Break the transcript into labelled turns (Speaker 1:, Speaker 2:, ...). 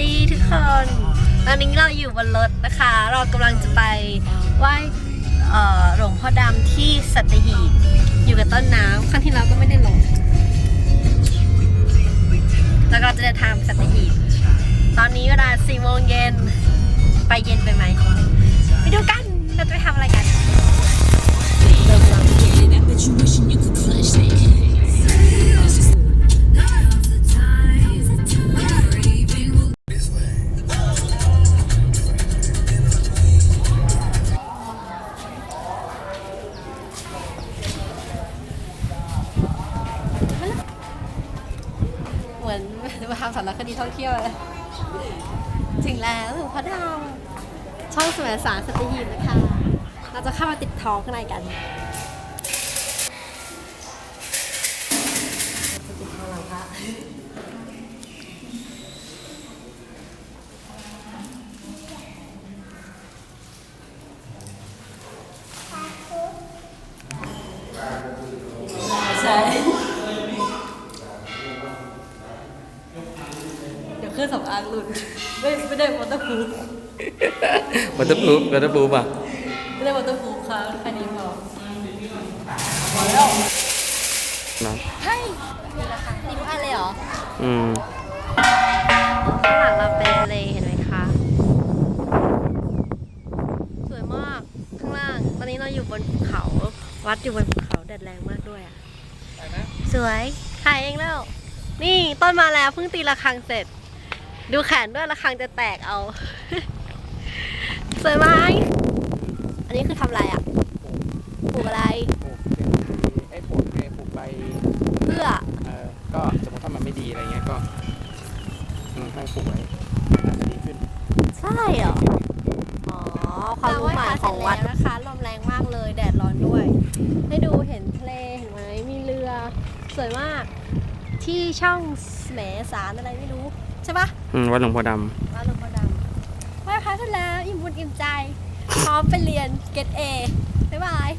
Speaker 1: ดีทุกคน ตอนนี้เราอยู่บนรถนะคะ เรากำลังจะไปไหว้หลวงพ่อดำที่สัตหีบอยู่กับต้นน้ำครั้งที่แล้วก็ไม่ได้ลง แล้วก็จะเดินทางสัตหีบ ตอนนี้เวลา4โมงเย็น ไปเย็นไปไหม ไปดูกัน เราจะไปทำอะไรกัน มือนมาทำสารคดีท่องเที่ยวเลยถึงแล้วถึงพระดาวช่องสมัยสารสตหีบนะคะ เราจะเข้ามาติดท้องข้างในกันจะติดทองหลังพระใช่ เดี๋ยวเครื่องสำอางหลุดไม่ไม่ได้วอเตอร์พูฟ
Speaker 2: วัตถุพูฟวัตถุพูฟอะ
Speaker 1: ไม่ได้วอเตอร์พูฟค่ะแค่นี้พอ
Speaker 2: นะ
Speaker 1: เฮ้ยนี่แหละค่ะนี่ทุกอันเลยเหรอ
Speaker 2: อืม
Speaker 1: ข้างหลังเราเป็นทะเลเห็นไหมคะ สวยมากข้างล่าง ตอนนี้เราอยู่บนภูเขา วัดอยู่บนภูเขาแดดแรงมากด้วยอะ สวยถ่ายเองแล้ว นี่ต้นมาแล้วเพิ่งตีระฆังเสร็จ ดูแขนด้วยระฆังจะแตกเอา สวยไหมอันนี้คือทำอะไรอะปลูกอะไร
Speaker 2: ไอ้ปลูกไอ้ปลูกใบ
Speaker 1: เพื่อ
Speaker 2: เออก็สมมติถ้ามันไม่ดีอะไรเงี้ยก็อืมให้ปลูกไว้น่าจะดีขึ้น
Speaker 1: ใช่เหรออ๋อความรู้ใหม่ของวัดนะคะลมแรงมากเลยแดดร้อนด้วย ให้ดูเห็นทะเลเห็นไหมมีเรือ สวยมาก ที่ช่องแหมสารอะไรไม่รู้ ใช่ปะ
Speaker 2: อืมวัดหลวงพ่อดำ
Speaker 1: วัดหลวงพ่อดำไหว้พระเสร็จแล้วอิ่มบุญอิ่มใจ พร้อมไปเรียนเกตเอบ๊ายบาย